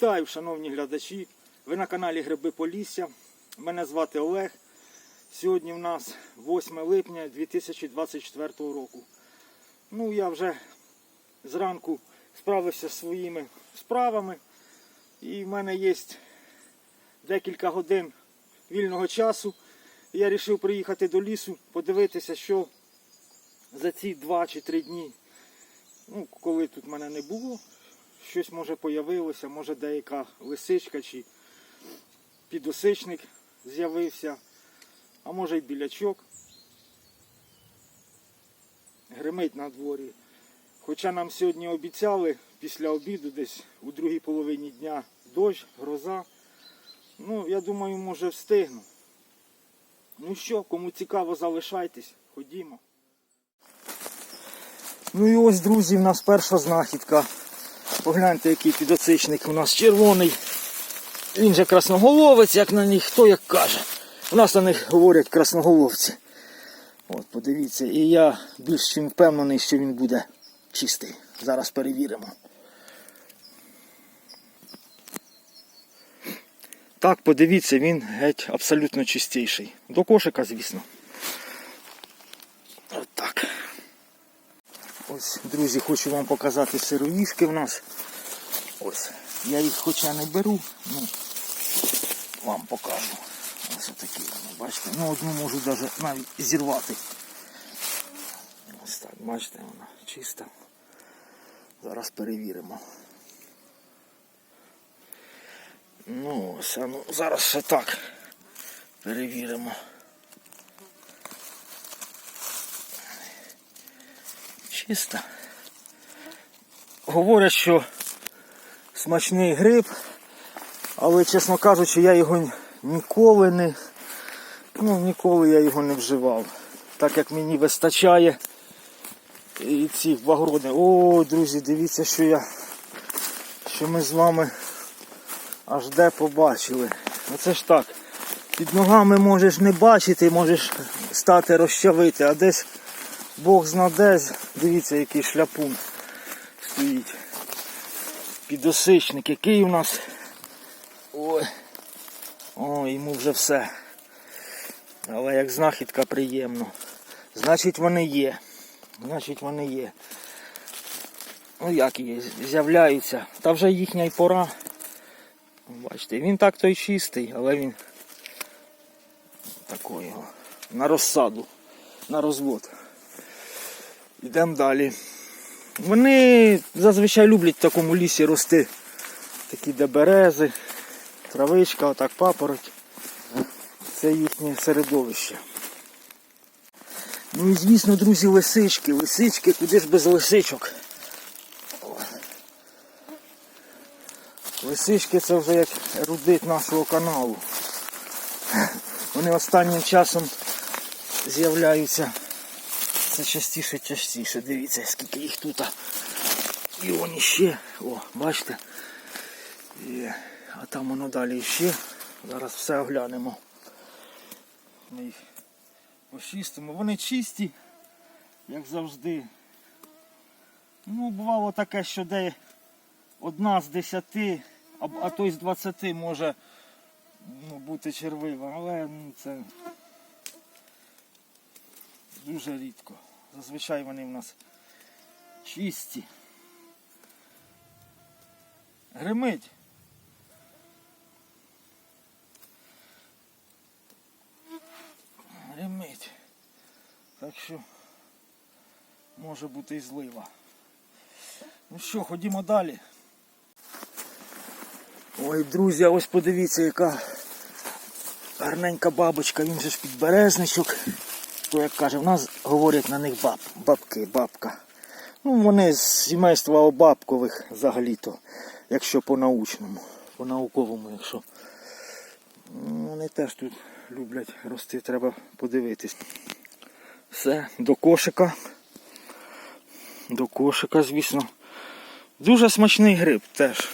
Вітаю, шановні глядачі. Ви на каналі Гриби Полісся. Мене звати Олег. Сьогодні в нас 8 липня 2024 року. Ну, я вже зранку справився зі своїми справами. І в мене є декілька годин вільного часу. Я вирішив приїхати до лісу, подивитися, що за ці 2 чи 3 дні, ну, коли тут мене не було, щось може появилося, може деяка лисичка чи підосичник з'явився, а може й білячок. Гримить на дворі. Хоча нам сьогодні обіцяли після обіду, десь у другій половині дня дощ, гроза. Ну, я думаю, може встигну. Ну що, кому цікаво, залишайтесь, ходімо. Ну і ось, друзі, в нас перша знахідка. Погляньте, який підоцичник у нас червоний. Він же красноголовець, як на них, хто як каже. У нас на них говорять красноголовці. От, подивіться, і я більш чим впевнений, що він буде чистий. Зараз перевіримо. Так, подивіться, він геть абсолютно чистіший. До кошика, звісно. От так. Ось, друзі, хочу вам показати сироїшки в нас. Ось. Я їх хоча не беру, ну вам покажу. Ось отакі вони, бачите. Ну одну можу навіть навіть зірвати. Ось так, бачите, вона чиста. Зараз перевіримо. Ну, ось, ну, зараз ще так. Перевіримо. Чиста. Говорять, що смачний гриб, але, чесно кажучи, я його ніколи не, ну, ніколи я його не вживав. Так як мені вистачає і цих багрони. О, друзі, дивіться, що я, що ми з вами аж де побачили. Оце ж так. Під ногами можеш не бачити, можеш стати розчавити, а десь Бог зна десь, дивіться, який шляпун стоїть. Підосичник, який у нас. Ой. О, йому вже все. Але як знахідка приємно. Значить вони є. Значить вони є. Ну як є, з'являються. Та вже їхня й пора. Бачите, він так той чистий, але він такого. На розсаду, на розвод. Йдемо далі. Вони зазвичай люблять в такому лісі рости. Такі де берези, травичка, отак папороть. Це їхнє середовище. Ну і звісно, друзі, лисички. Лисички, куди ж без лисичок. Лисички це вже як рудит нашого каналу. Вони останнім часом з'являються це частіше, частіше. Дивіться, скільки їх тут. І вони ще. О, бачите? І, а там воно далі ще. Зараз все оглянемо. Ми їх почистимо. Вони чисті, як завжди. Ну, бувало таке, що де одна з десяти, а, а то й з двадцяти може ну, бути червива, але ну, це дуже рідко. Зазвичай вони в нас чисті. Гримить. Гримить. Так що може бути і злива. Ну що, ходімо далі. Ой, друзі, ось подивіться, яка гарненька бабочка, він же ж підберезничок. То як каже, в нас говорять на них баб, бабки, бабка. Ну, вони з сімейства обабкових взагалі-то, якщо по-научному, по-науковому, якщо. Ну, Вони теж тут люблять рости, треба подивитись. Все, до кошика. До кошика, звісно. Дуже смачний гриб теж.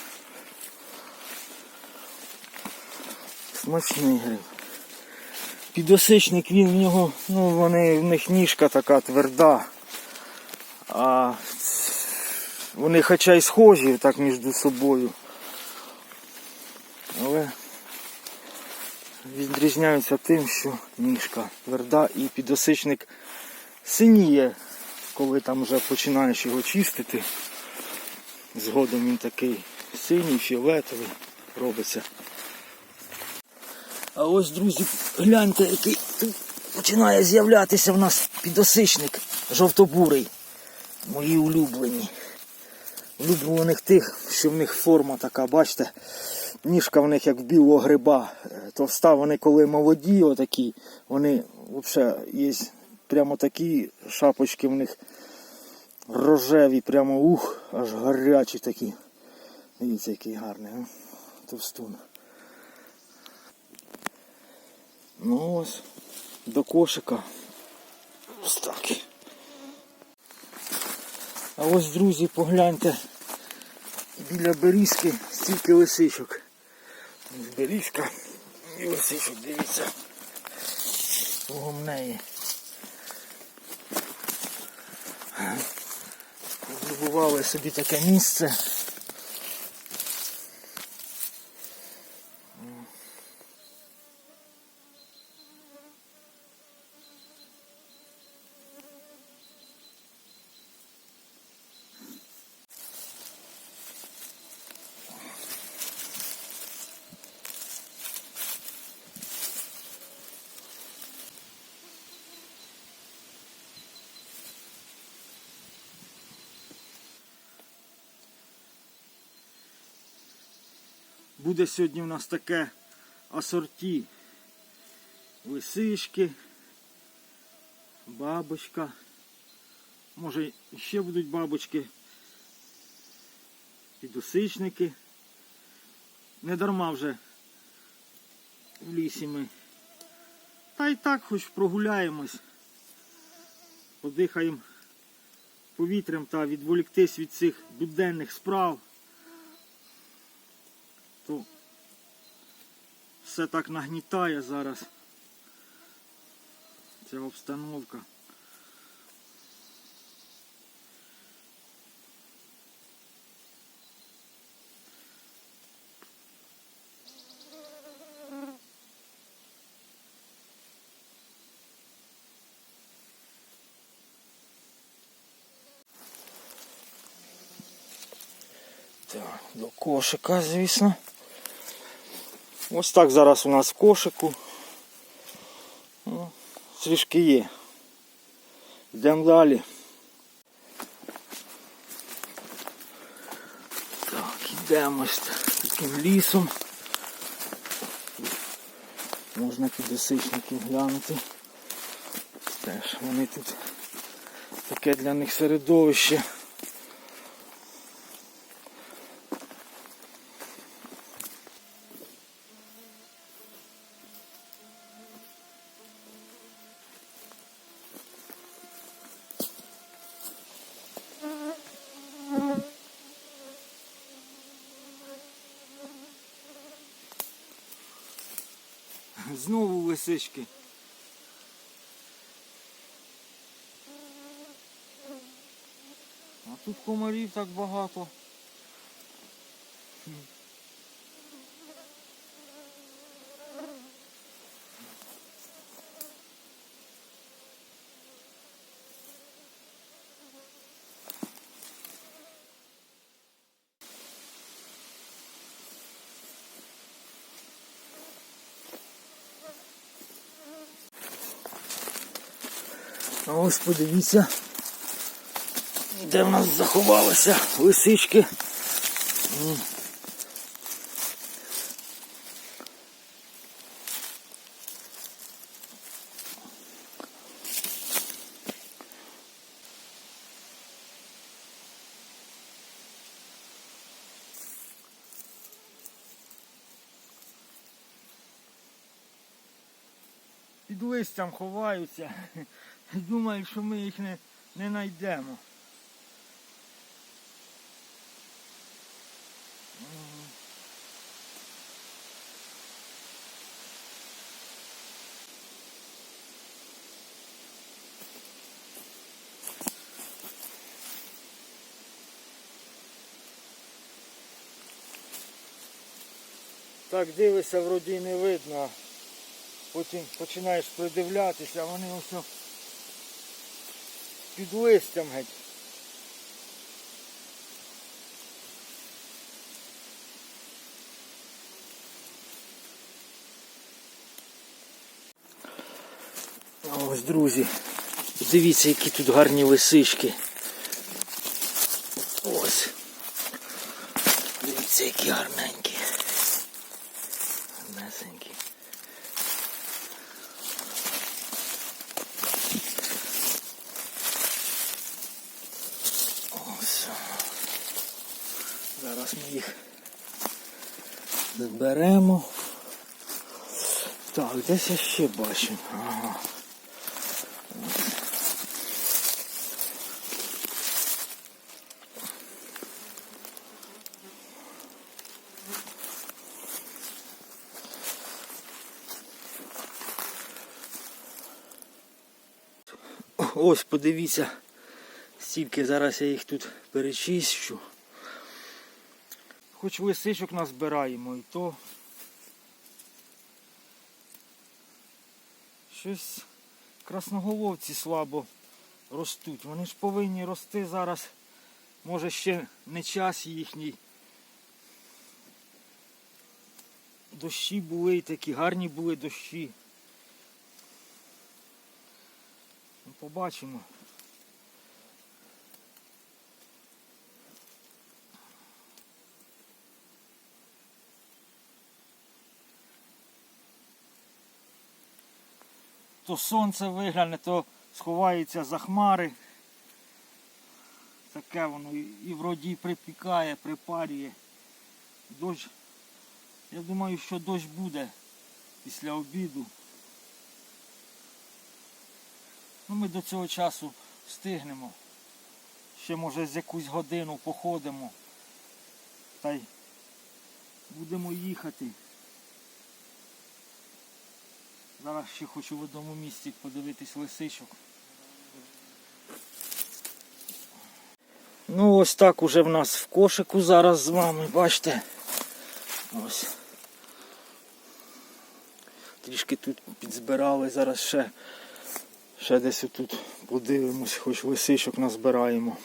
Смачний гриб. Підосичник він в нього, ну вони в них ніжка така тверда. А вони хоча й схожі так між собою. але відрізняються тим, що ніжка тверда і підосичник синіє, коли там вже починаєш його чистити. Згодом він такий синій, фіолетовий робиться. А ось, друзі, гляньте, який починає з'являтися в нас підосичник жовтобурий. Мої улюблені. Улюблених тих, що в них форма така, бачите, ніжка в них як в білого гриба. Е, Товста вони коли молоді, отакі, вони взагалі є прямо такі шапочки в них рожеві, прямо ух, аж гарячі такі. Дивіться, який гарний, товстун. Ну ось, до кошика. Ось так. А ось, друзі, погляньте, біля берізки стільки лисичок. Берізка і лисичок, дивіться. Кругом неї. Зробували собі таке місце. Буде сьогодні у нас таке асорті. Лисички, бабочка. Може ще будуть бабочки. Підосичники. Не дарма вже в лісі ми. Та й так хоч прогуляємось. Подихаємо повітрям та відволіктись від цих буденних справ. то все так нагнітає зараз. Ця обстановка. До кошика, звісно. Ось так зараз у нас в кошику. Ну, трішки є. Йдемо далі. Так, йдемо ось таким лісом. Можна підосичників глянути. Теж вони тут таке для них середовище. Знову лисички. А тут комарів так багато. Ось подивіться, де в нас заховалися лисички. Під листям ховаються. думають, що ми їх не не знайдемо. Так дивишся, вроді не видно, потім починаєш придивлятися, а вони ось під листям геть. Ось, друзі, дивіться, які тут гарні лисички. Ось. Дивіться, які гарненькі. Гарнесенькі. Ось. Зараз ми їх зберемо. Так, десь я ще бачу. Ага. Ось подивіться, стільки зараз я їх тут перечищу. Хоч лисичок назбираємо і то щось красноголовці слабо ростуть. Вони ж повинні рости зараз. Може ще не час їхній. Дощі були і такі гарні були дощі. Ну, Побачимо. То сонце вигляне, то сховається за хмари. Таке воно і, вроді припікає, припарює. Дощ. Я думаю, що дощ буде після обіду. Ну, ми до цього часу встигнемо. Ще може з якусь годину походимо. Та й будемо їхати. Зараз ще хочу в одному місці подивитись лисичок. Ну ось так уже в нас в кошику зараз з вами, бачите. Ось. Трішки тут підзбирали, зараз ще, ще десь тут подивимось, хоч лисичок назбираємо.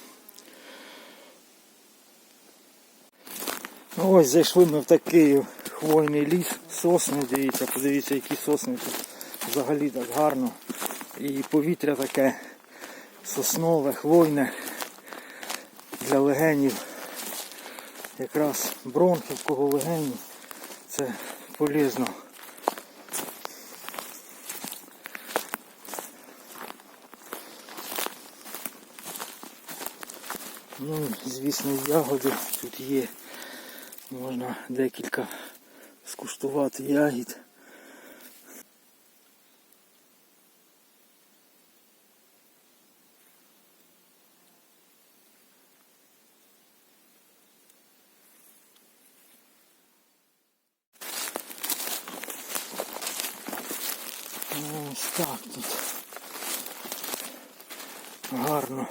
Ну, Ось зайшли ми в такий хвойний ліс, сосни, дивіться, подивіться, які сосни тут взагалі так гарно. І повітря таке соснове, хвойне для легенів. Якраз бронхи, в кого легені, це полезно. Ну, звісно, ягоди тут є. Можна декілька скуштувати ягід. Ну, Ось так тут. Гарно.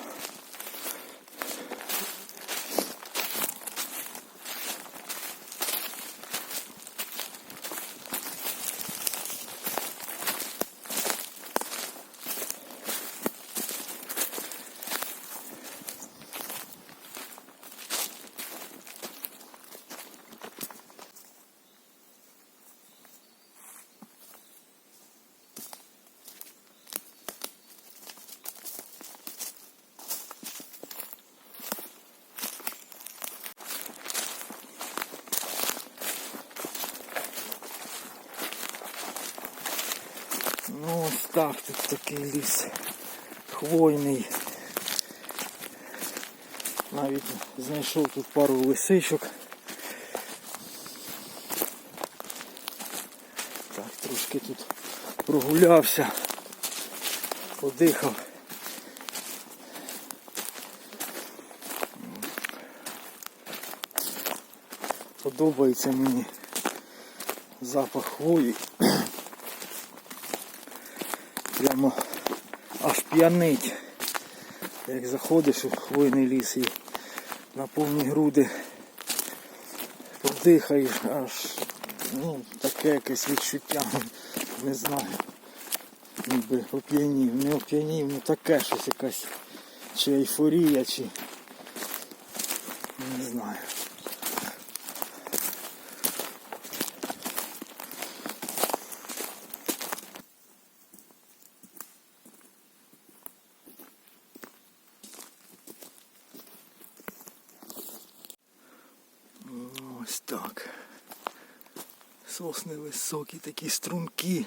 Ну ось так тут такий ліс хвойний. Навіть знайшов тут пару лисичок. Так, трошки тут прогулявся, подихав. Подобається мені запах хвої. Прямо аж п'янить. Як заходиш у хвойний ліс і на повні груди подихаєш, аж Ну, таке якесь відчуття, не знаю. Ніби оп'янів, не оп'янів, ну таке щось якась чи ейфорія, чи не знаю. Ось так. Сосни високі, такі струнки.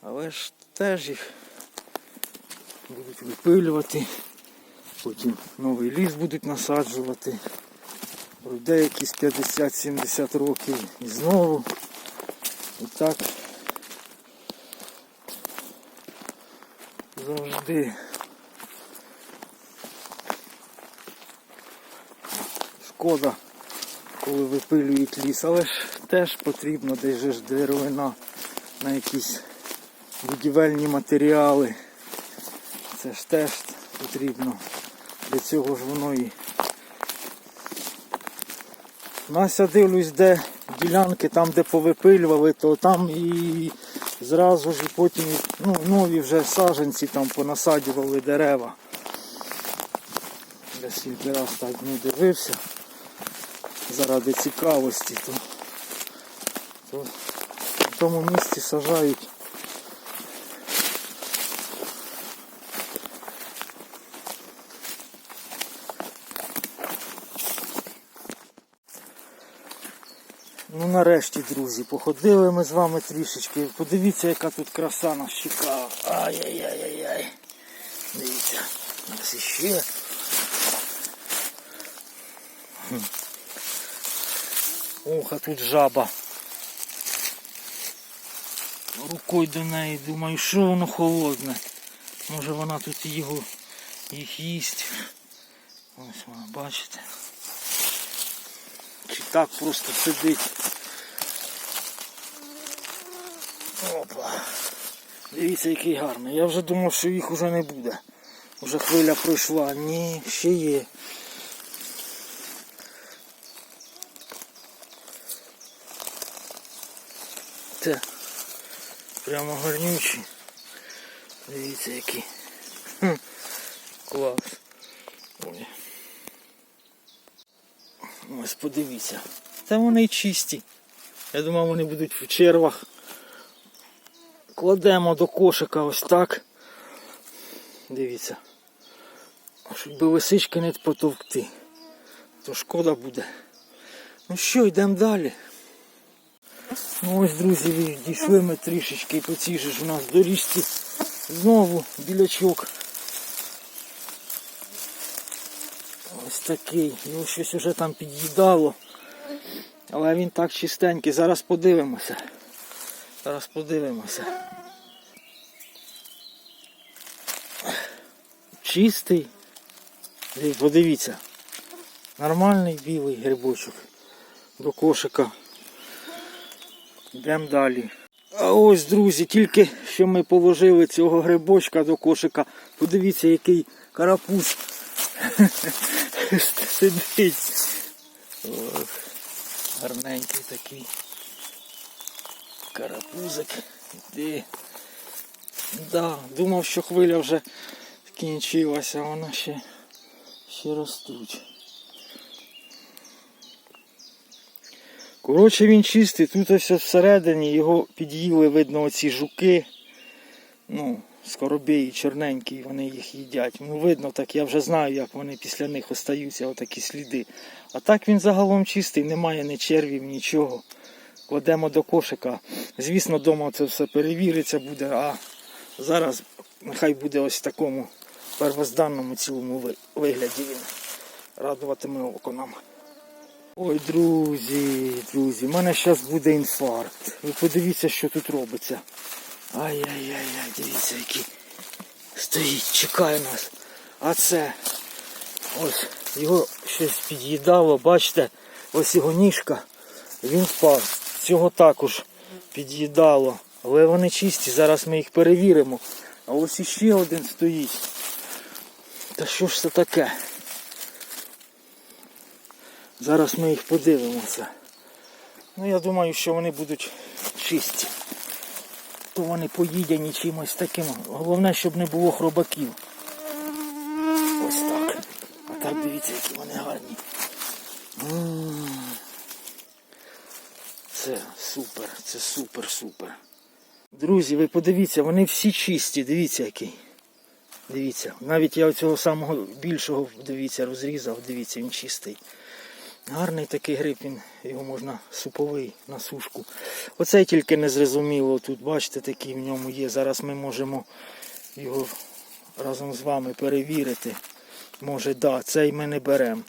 Але ж теж їх будуть випилювати, потім новий ліс будуть насаджувати. Пройде якісь 50-70 років і знову. І так завжди. Шкода, коли випилюють ліс, але ж теж потрібно десь ж деревина на якісь будівельні матеріали. Це ж теж потрібно. Для цього ж воно і. У нас я дивлюсь, де ділянки, там де повипилювали, то там і зразу ж потім ну, нові вже саджанці там понасадювали дерева. Я скільки раз так не дивився заради цікавості, то, то в тому місці сажають. Ну нарешті, друзі, походили ми з вами трішечки. Подивіться, яка тут краса нас чекала. Ай-яй-яй-яй-яй. Дивіться, у нас іще. Ох, а тут жаба. Рукою до неї думаю, що воно холодне. Може вона тут його їх їсть. Ось вона, бачите. Чи так просто сидить. Опа. Дивіться, який гарний. Я вже думав, що їх вже не буде. Уже хвиля пройшла. Ні, ще є. Це прямо гарнючі. Дивіться які. Хм. Клас. Ой. Ось подивіться. Та вони чисті. Я думав вони будуть в червах. Кладемо до кошика ось так. Дивіться. Щоб би лисички не потовкти. То шкода буде. Ну що, йдемо далі. Ну ось, друзі, дійшли ми трішечки по цій же ж у нас доріжці. Знову білячок. Ось такий. Його щось вже там під'їдало. Але він так чистенький. Зараз подивимося. Зараз подивимося. Чистий. Подивіться. Нормальний білий грибочок. До кошика. Йдемо далі. А ось, друзі, тільки що ми положили цього грибочка до кошика. Подивіться, який карапуз сидить. Гарненький такий карапузик. Іди. Да, думав, що хвиля вже скінчилася, вона ще, ще ростуть. Коротше, він чистий, тут ось всередині його під'їли, видно, оці жуки. Ну, скоробії чорненькі, вони їх їдять. Ну, видно так, я вже знаю, як вони після них остаються, отакі сліди. А так він загалом чистий, немає ні червів, нічого. Кладемо до кошика. Звісно, вдома це все перевіриться буде, а зараз нехай буде ось в такому первозданному цілому вигляді він. Радуватиме око нам. Ой, друзі, друзі, в мене зараз буде інфаркт. Ви подивіться, що тут робиться. Ай-яй-яй-яй, дивіться, який стоїть, чекає нас. А це ось його щось під'їдало, бачите, ось його ніжка, він впав. Цього також під'їдало. Але вони чисті, зараз ми їх перевіримо. А ось іще один стоїть. Та що ж це таке? Зараз ми їх подивимося. Ну я думаю, що вони будуть чисті. То вони поїдені чимось таким. Головне, щоб не було хробаків. Ось так. А так дивіться, які вони гарні. Це супер, це супер, супер. Друзі, ви подивіться, вони всі чисті, дивіться який. Дивіться, навіть я цього самого більшого, дивіться, розрізав, дивіться, він чистий. Гарний такий гриб, він, його можна суповий на сушку. Оцей тільки не зрозуміло тут, бачите, такий в ньому є. Зараз ми можемо його разом з вами перевірити. Може, да, цей ми не беремо.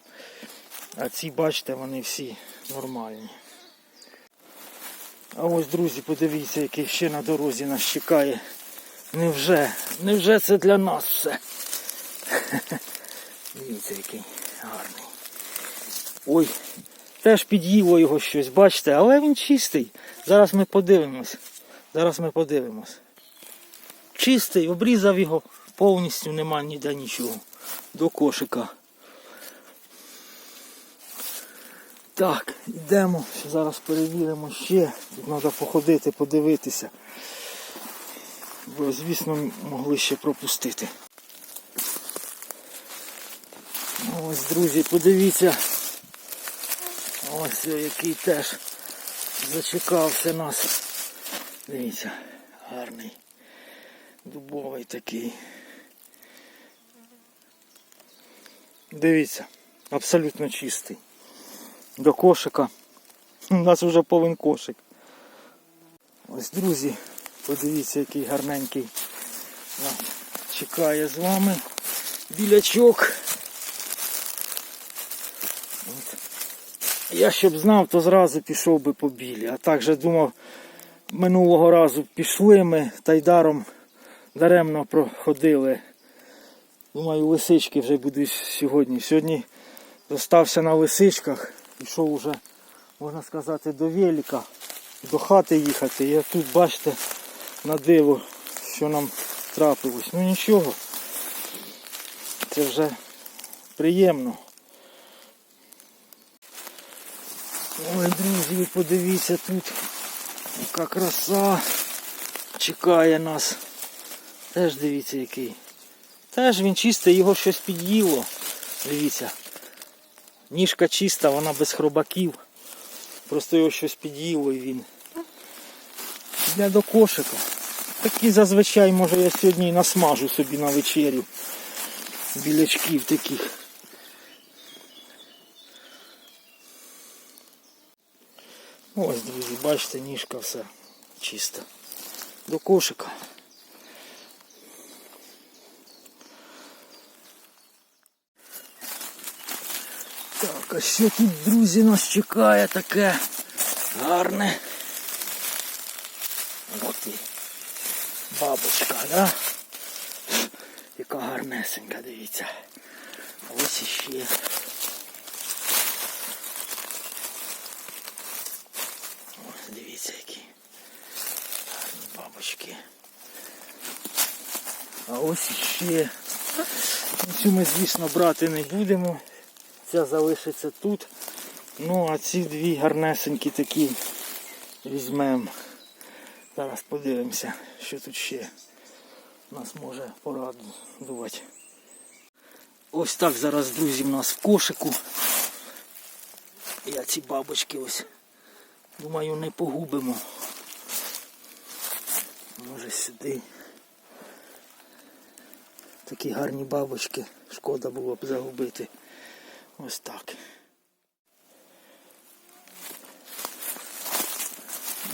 А ці, бачите, вони всі нормальні. А ось, друзі, подивіться, який ще на дорозі нас чекає. Невже? Невже це для нас все? Дивіться, який гарний. Ой, теж під'їло його щось, бачите, але він чистий. Зараз ми подивимось. Зараз ми подивимось. Чистий, обрізав його, повністю нема ніде нічого. До кошика. Так, йдемо. Зараз перевіримо ще. Тут треба походити, подивитися. Бо, звісно, могли ще пропустити. Ось, друзі, подивіться. Ось який теж зачекався нас. Дивіться, гарний. Дубовий такий. Дивіться, абсолютно чистий. До кошика. У нас вже повен кошик. Ось, друзі, подивіться, який гарненький чекає з вами білячок. Я щоб знав, то зразу пішов би по білі. А так же думав, минулого разу пішли ми та й даром даремно проходили. Думаю, лисички вже будуть сьогодні. Сьогодні зостався на лисичках, пішов уже, можна сказати, до велика, до хати їхати. І тут бачите на диво, що нам трапилось. Ну нічого. Це вже приємно. Ой, друзі, подивіться тут, яка краса чекає нас. Теж дивіться який. Теж він чистий, його щось під'їло. Дивіться. Ніжка чиста, вона без хробаків. Просто його щось під'їло і він. Для до кошика. Такі зазвичай, може я сьогодні і насмажу собі на вечерю. Білячків таких. Ось, друзі, бачите, ніжка все чиста. До кошика. Так, а що тут, друзі, нас чекає таке гарне. От і бабочка, да? Яка гарнесенька, дивіться. Ось іще. Ось дивіться які гарні бабочки. А ось. Ну, Цю ми, звісно, брати не будемо. Ця залишиться тут. Ну, а ці дві гарнесенькі такі візьмемо. Зараз подивимося, що тут ще нас може порадувати. Ось так зараз, друзі, в нас в кошику. Я ці бабочки ось, думаю, не погубимо. Може сюди. Такі гарні бабочки. Шкода було б загубити. Ось так.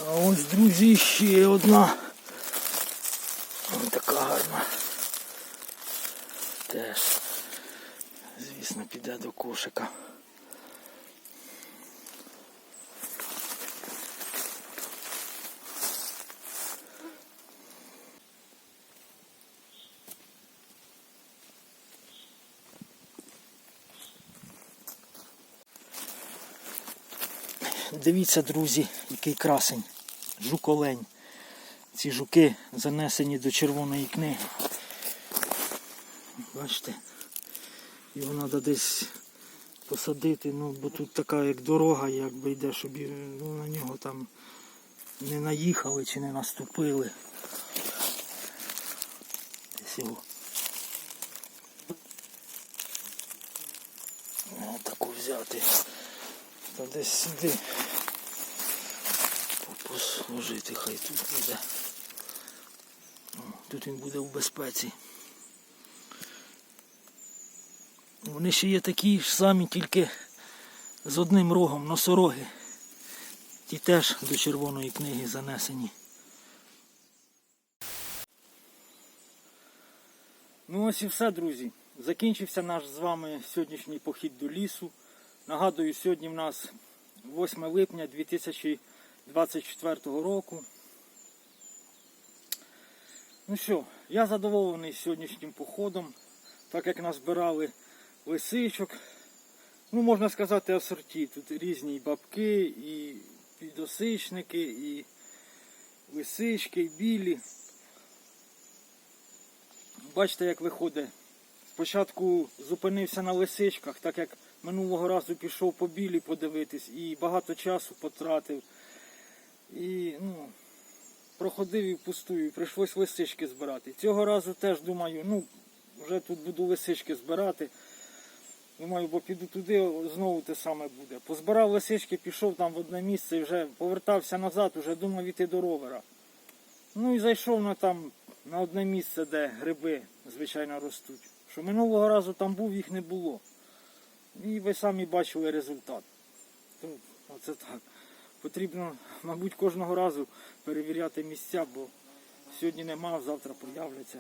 А ось, друзі, ще одна. Ось така гарна. Теж, звісно, піде до кошика. Дивіться, друзі, який красень. Жуколень. Ці жуки занесені до червоної книги. Бачите? Його треба десь посадити, ну, бо тут така як дорога, якби йде, щоб ну, на нього там не наїхали чи не наступили. Десь його. Таку взяти. Та десь сюди. Послужити, хай тут буде. Тут він буде в безпеці. Вони ще є такі ж самі, тільки з одним рогом, носороги. Ті теж до червоної книги занесені. Ну ось і все, друзі. Закінчився наш з вами сьогоднішній похід до лісу. Нагадую, сьогодні в нас 8 липня 2024 року. Ну що, я задоволений сьогоднішнім походом, так як назбирали лисичок. Ну, можна сказати, асорті. Тут різні бабки, і підосичники, і лисички, і білі. Бачите, як виходить. Спочатку зупинився на лисичках, так як минулого разу пішов по білі подивитись і багато часу потратив. І ну, проходив і впустую, прийшлось лисички збирати. Цього разу теж думаю, ну, вже тут буду лисички збирати. Думаю, бо піду туди, знову те саме буде. Позбирав лисички, пішов там в одне місце і вже повертався назад, вже думав іти до ровера. Ну і зайшов на там на одне місце, де гриби, звичайно, ростуть. Що минулого разу там був, їх не було. І ви самі бачили результат. То, оце так. Потрібно, мабуть, кожного разу перевіряти місця, бо сьогодні нема, завтра появляться.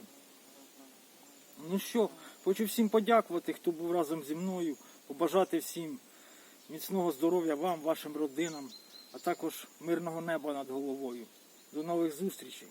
Ну що, хочу всім подякувати, хто був разом зі мною, побажати всім міцного здоров'я вам, вашим родинам, а також мирного неба над головою. До нових зустрічей!